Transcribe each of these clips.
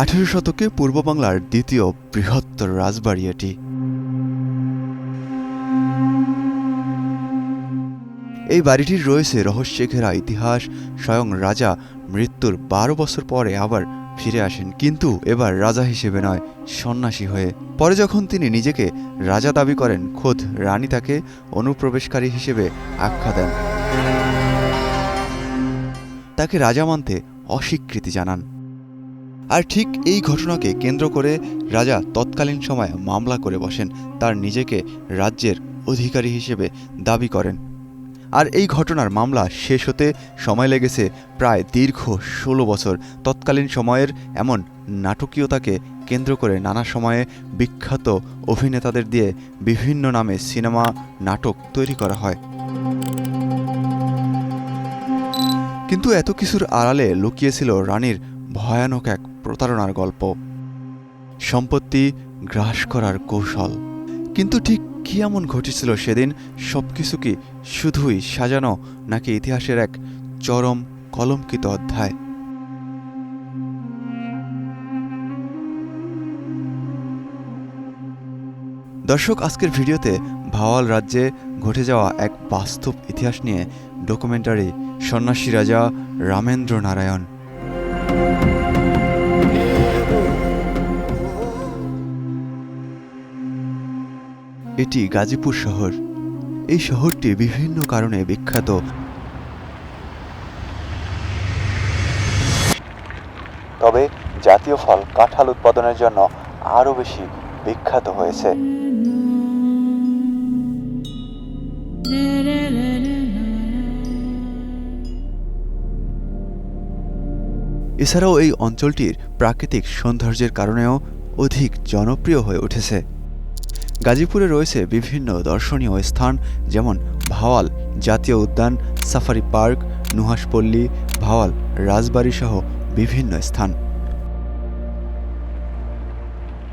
আঠেরো শতকে পূর্ব বাংলার দ্বিতীয় বৃহত্তর রাজবাড়ি এটি। এই বাড়িটির রয়েছে রহস্যে ঘেরা ইতিহাস, স্বয়ং রাজা মৃত্যুর বারো বছর পরে আবার ফিরে আসেন, কিন্তু এবার রাজা হিসেবে নয়, সন্ন্যাসী হয়ে। পরে যখন তিনি নিজেকে রাজা দাবি করেন, খোদ রানী তাকে অনুপ্রবেশকারী হিসেবে আখ্যা দেন। তাকে রাজা মানতে অস্বীকৃতি জানান। আর ঠিক এই ঘটনাকে কেন্দ্র করে রাজা তৎকালীন সময়ে মামলা করে বসেন, তার নিজেকে রাজ্যের অধিকারী হিসেবে দাবি করেন। আর এই ঘটনার মামলা শেষ হতে সময় লেগেছে প্রায় দীর্ঘ ষোলো বছর। তৎকালীন সময়ের এমন নাটকীয়তাকে কেন্দ্র করে নানা সময়ে বিখ্যাত অভিনেতাদের দিয়ে বিভিন্ন নামে সিনেমা, নাটক তৈরি করা হয়। কিন্তু এত কিছুর আড়ালে লুকিয়েছিল রানীর ভয়ানক এক প্রতারণার গল্প। সম্পত্তি গ্রাস করার কৌশল। কিন্তু ঠিক কি এমন ঘটেছিল সেদিন? সবকিছু কি শুধুই সাজানো নাকি ইতিহাসের এক চরম কলঙ্কিত অধ্যায়? দর্শক, আজকের ভিডিওতে ভাওয়াল রাজ্যে ঘটে যাওয়া এক বাস্তব ইতিহাস নিয়ে ডকুমেন্টারি সন্ন্যাসী রাজা রামেন্দ্র নারায়ণ এটি গাজীপুর শহর। এই শহরটি বিভিন্ন কারণে বিখ্যাত। তবে জাতীয় ফল কাঁঠাল উৎপাদনের জন্য আরও বেশি বিখ্যাত হয়েছে। এছাড়াও এই অঞ্চলটির প্রাকৃতিক সৌন্দর্যের কারণেও অধিক জনপ্রিয় হয়ে উঠেছে। গাজীপুরে রয়েছে বিভিন্ন দর্শনীয় স্থান, যেমন ভাওয়াল জাতীয় উদ্যান, সাফারি পার্ক নুহাসপল্লী ভাওয়াল রাজবাড়ি সহ বিভিন্ন স্থান।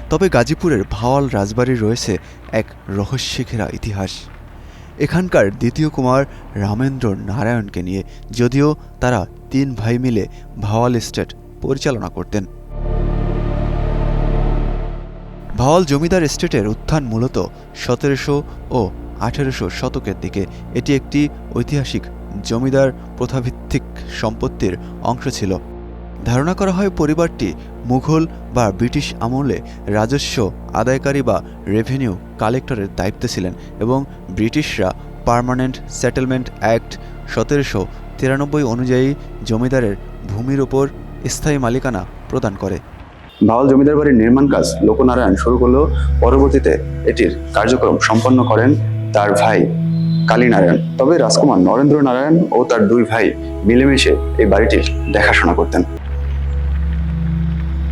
তবে গাজীপুরের ভাওয়াল রাজবাড়ির রয়েছে এক রহস্যঘেরা ইতিহাস। এখানকার দ্বিতীয় কুমার রামেন্দ্র নারায়ণকে নিয়ে যদিও তারা তিন ভাই মিলে ভাওয়াল এস্টেট পরিচালনা করতেন। ভাওয়াল জমিদার এস্টেটের উত্থান মূলত সতেরোশো ও আঠেরোশো শতকের দিকে। এটি একটি ঐতিহাসিক জমিদার প্রথাভিত্তিক সম্পত্তির অংশ ছিল। ধারণা করা হয় পরিবারটি মুঘল বা ব্রিটিশ আমলে রাজস্ব আদায়কারী বা রেভিনিউ কালেক্টরের দায়িত্বে ছিলেন এবং ব্রিটিশরা পার্মানেন্ট সেটেলমেন্ট অ্যাক্ট সতেরোশো তিরানব্বই অনুযায়ী জমিদারের ভূমির ওপর স্থায়ী মালিকানা প্রদান করে। ভাওয়াল জমিদার বাড়ির নির্মাণ কাজ লোকনারায়ণ শুরু করলেও পরবর্তীতে এটির কার্যক্রম সম্পন্ন করেন তার ভাই কালীনারায়ণ। তবে রাজকুমার নরেন্দ্র নারায়ণ ও তার দুই ভাই মিলেমিশে এই বাড়িটির দেখাশোনা করতেন।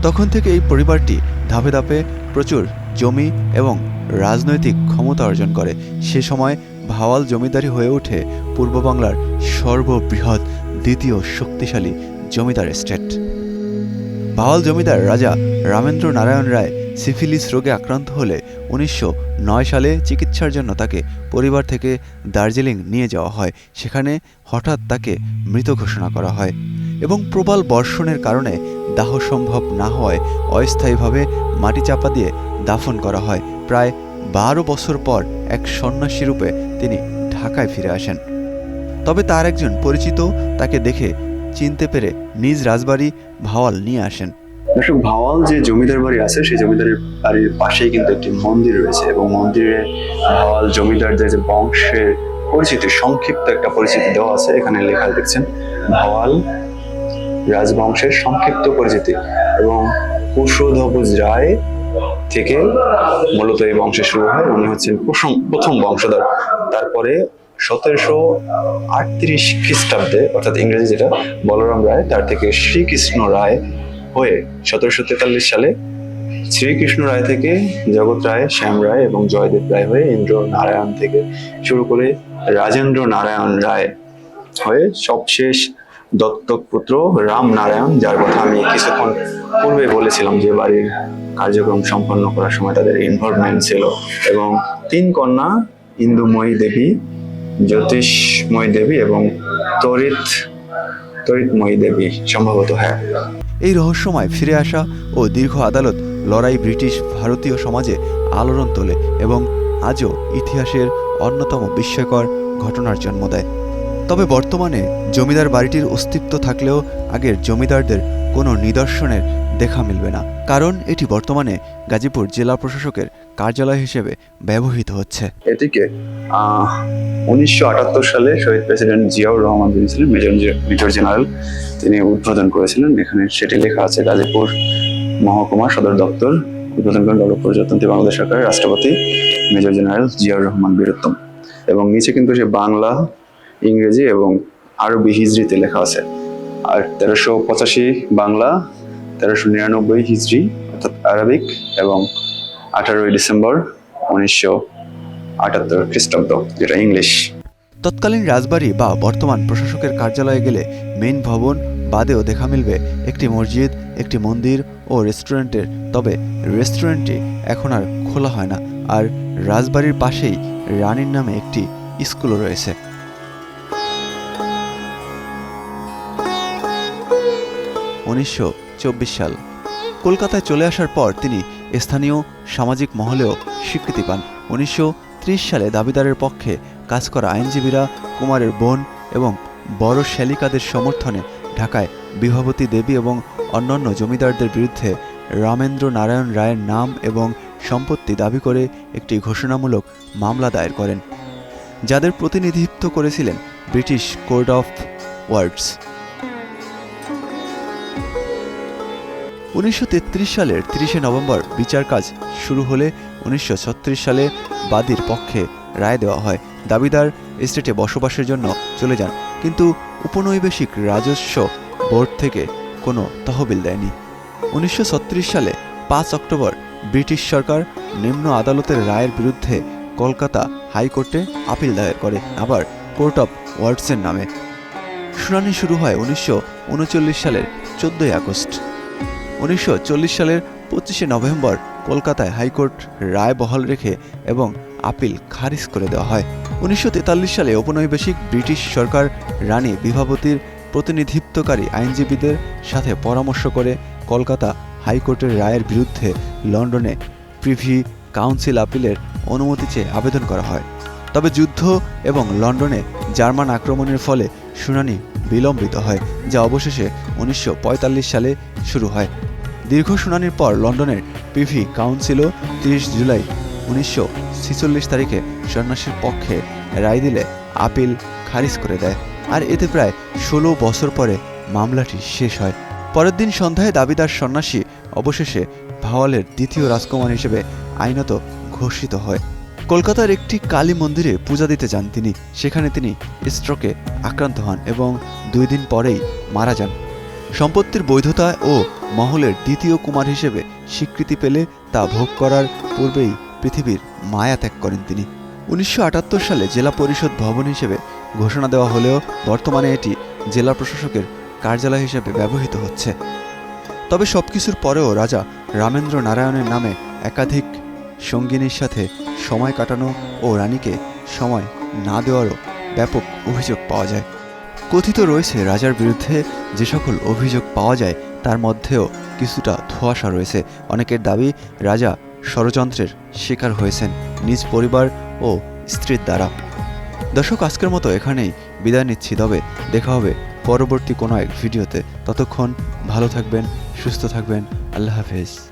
তখন থেকে এই পরিবারটি ধাপে ধাপে প্রচুর জমি এবং রাজনৈতিক ক্ষমতা অর্জন করে। সে সময় ভাওয়াল জমিদারি হয়ে ওঠে পূর্ব বাংলার সর্ববৃহৎ, দ্বিতীয় শক্তিশালী জমিদার স্টেট ভাওয়াল জমিদার রাজা রামেন্দ্র নারায়ণ রায় সিফিলিস রোগে আক্রান্ত হলে উনিশশো নয় সালে চিকিৎসার জন্য তাকে পরিবার থেকে দার্জিলিং নিয়ে যাওয়া হয়। সেখানে হঠাৎ তাকে মৃত ঘোষণা করা হয় এবং প্রবল বর্ষণের কারণে দাহ সম্ভব না হওয়ায় অস্থায়ীভাবে মাটি চাপা দিয়ে দাফন করা হয়। প্রায় বারো বছর পর এক সন্ন্যাসী রূপে তিনি ঢাকায় ফিরে আসেন। তবে তার একজন পরিচিত তাকে দেখে চিনতে পেরে নিজ রাজবাড়ি ভাওয়াল নিয়ে আসেন। দর্শক, ভাওয়াল যে জমিদার বাড়ি আছে, সেই জমিদারের বাড়ির পাশেই কিন্তু একটি মন্দির রয়েছে এবং মন্দিরে ভাওয়াল জমিদারদের যে বংশের পরিচিতি, সংক্ষিপ্ত একটা পরিচিতি দেওয়া আছে। এখানে লেখা দেখছেন ভাওয়াল রাজবংশের সংক্ষিপ্ত পরিচিতি এবং কুশধ্বজ রায় থেকে মূলত এই বংশের শুরু হয়। উনি হচ্ছেন প্রথম বংশধর। তারপরে সতেরোশো আটত্রিশ খ্রিস্টাব্দে, অর্থাৎ ইংরেজি যেটা, বলরাম রায় তার থেকে শ্রীকৃষ্ণ রায় হয়ে সতেরোশো তেতাল্লিশ সালে শ্রীকৃষ্ণ রায় থেকে জগৎ রায়, শ্যাম রায় এবং জয়দেব রায় হয়ে ইন্দ্র নারায়ণ থেকে শুরু করে রাজেন্দ্র নারায়ণ রায় হয়ে সবশেষ দত্তক পুত্র রাম নারায়ণ যার কথা আমি কিছুক্ষণ পূর্বে বলেছিলাম যে বাড়ির কার্যক্রম সম্পন্ন করার সময় তাদের ইনভলভমেন্ট ছিল এবং তিন কন্যা ইন্দুময়ী দেবী জ্যোতিষময়ী দেবী এবং তরিত তরিতময়ী দেবী সম্ভবত হ্যাঁ। এই রহস্যময় ফিরে আসা ও দীর্ঘ আদালত লড়াই ব্রিটিশ ভারতীয় সমাজে আলোড়ন তোলে এবং আজও ইতিহাসের অন্যতম বিস্ময়কর ঘটনার জন্ম দেয়। তবে বর্তমানে জমিদার বাড়িটির অস্তিত্ব থাকলেও আগের জমিদারদের কোনো নিদর্শনের দেখা মিলবে না। কারণ এটি বর্তমানে গাজীপুর জেলা প্রশাসকের কার্যালয় হিসেবে ব্যবহৃত হচ্ছে। এটিকে উনিশশো আটাত্তর সালে শহীদ প্রেসিডেন্ট জিয়াউর রহমান যিনি ছিলেন, মেজর জেনারেল, তিনি উদ্বোধন করেছিলেন। এখানে সেটি লেখা আছে, গাজীপুর মহকুমা সদর দপ্তর, উদ্বোধন করেন ডক্টর প্রজাতন্ত্রী বাংলাদেশ সরকারের রাষ্ট্রপতি মেজর জেনারেল জিয়াউর রহমান বীরুত্তম। এবং নিচে কিন্তু সে বাংলা, ইংরেজি এবং আরবি হিজড়িতে লেখা আছে। আর তেরোশো পঁচাশি বাংলা, তেরোশো নিরানব্বই হিজড়ি, অর্থাৎ আরবিক এবং আঠারোই ডিসেম্বর উনিশশো আটাত্তর খ্রিস্টাব্দ, যেটা ইংলিশ। তৎকালীন রাজবাড়ি বা বর্তমান প্রশাসকের কার্যালয়ে গেলে মেইন ভবন বাদেও দেখা মিলবে একটি মসজিদ, একটি মন্দির ও রেস্টুরেন্টের। তবে রেস্টুরেন্টটি এখন আর খোলা হয় না, আর রাজবাড়ির পাশেই রানীর নামে একটি স্কুলও রয়েছে। উনিশশো চব্বিশ সাল। কলকাতায় চলে আসার পর তিনি স্থানীয় সামাজিক মহলেও স্বীকৃতি পান। উনিশশো ত্রিশ সালে দাবিদারের পক্ষে কাজ করা আইনজীবীরা কুমারের বোন এবং বড় শ্যালিকাদের সমর্থনে ঢাকায় বিভাবতী দেবী এবং অন্যান্য জমিদারদের বিরুদ্ধে রামেন্দ্র নারায়ণ রায়ের নাম এবং সম্পত্তি দাবি করে একটি ঘোষণামূলক মামলা দায়ের করেন। যাদের প্রতিনিধিত্ব করেছিলেন ব্রিটিশ কোর্ট অফ ওয়ার্ডস। উনিশশো তেত্রিশ সালের তিরিশে নভেম্বর বিচার কাজ শুরু হলে উনিশশো ছত্রিশ সালে বাদীর পক্ষে রায় দেওয়া হয়। দাবিদার এস্টেটে বসবাসের জন্য চলে যান। কিন্তু উপনৈবেশিক রাজস্ব বোর্ড থেকে কোনো তহবিল দেয়নি। উনিশশো ছত্রিশ সালে পাঁচ অক্টোবর ব্রিটিশ সরকার নিম্ন আদালতের রায়ের বিরুদ্ধে কলকাতা হাইকোর্টে আপিল দায়ের করে, আবার কোর্ট অফ ওয়ার্ডসের নামে। শুনানি শুরু হয় উনিশশো উনচল্লিশ সালের চোদ্দই আগস্ট। উনিশশো চল্লিশ সালের পঁচিশে নভেম্বর কলকাতায় হাইকোর্ট রায় বহাল রেখে এবং আপিল খারিজ করে দেওয়া হয়। উনিশশো তেতাল্লিশ সালে ঔপনিবেশিক ব্রিটিশ সরকার রানী বিভাবতীর প্রতিনিধিত্বকারী আইনজীবীদের সাথে পরামর্শ করে কলকাতা হাইকোর্টের রায়ের বিরুদ্ধে লন্ডনে প্রিভি কাউন্সিল আপিলের অনুমতি চেয়ে আবেদন করা হয়। তবে যুদ্ধ এবং লন্ডনে জার্মান আক্রমণের ফলে শুনানি বিলম্বিত হয়, যা অবশেষে উনিশশো পঁয়তাল্লিশ সালে শুরু হয়। দীর্ঘ শুনানির পর লন্ডনের পিভি কাউন্সিলও তিরিশ জুলাই উনিশশো তারিখে সন্ন্যাসীর পক্ষে রায় দিলে আপিল খারিজ করে দেয়। আর এতে প্রায় ষোলো বছর পরে মামলাটি শেষ হয়। পরের দিন সন্ধ্যায় দাবিদার সন্ন্যাসী অবশেষে ভাওয়ালের দ্বিতীয় রাজকুমার হিসেবে আইনত ঘোষিত হয়। কলকাতার একটি কালী মন্দিরে পূজা দিতে যান তিনি। সেখানে তিনি স্ট্রোকে আক্রান্ত হন এবং দুই দিন পরেই মারা যান। সম্পত্তির বৈধতা ও মহলের দ্বিতীয় কুমার হিসেবে স্বীকৃতি পেলে তা ভোগ করার পূর্বেই পৃথিবীর মায়া ত্যাগ করেন তিনি। উনিশশো আটাত্তর সালে জেলা পরিষদ ভবন হিসেবে ঘোষণা দেওয়া হলেও বর্তমানে এটি জেলা প্রশাসকের কার্যালয় হিসেবে ব্যবহৃত হচ্ছে। তবে সব কিছুর পরেও রাজা রামেন্দ্র নারায়ণের নামে একাধিক সঙ্গিনীর সাথে সময় কাটানো ও রানীকে সময় না দেওয়ারও ব্যাপক অভিযোগ পাওয়া যায়। কথিত রয়েছে, রাজার বিরুদ্ধে যে সকল অভিযোগ পাওয়া যায়, তার মধ্যেও কিছুটা ধোঁয়াশা রয়েছে। অনেকের দাবি, রাজা ষড়যন্ত্রের শিকার হয়েছেন নিজ পরিবার ও স্ত্রীর দ্বারা। দর্শক, আজকের মতো এখানেই বিদায় নিচ্ছি। তবে দেখা হবে পরবর্তী কোনো এক ভিডিওতে। ততক্ষণ ভালো থাকবেন, সুস্থ থাকবেন। আল্লাহ হাফেজ।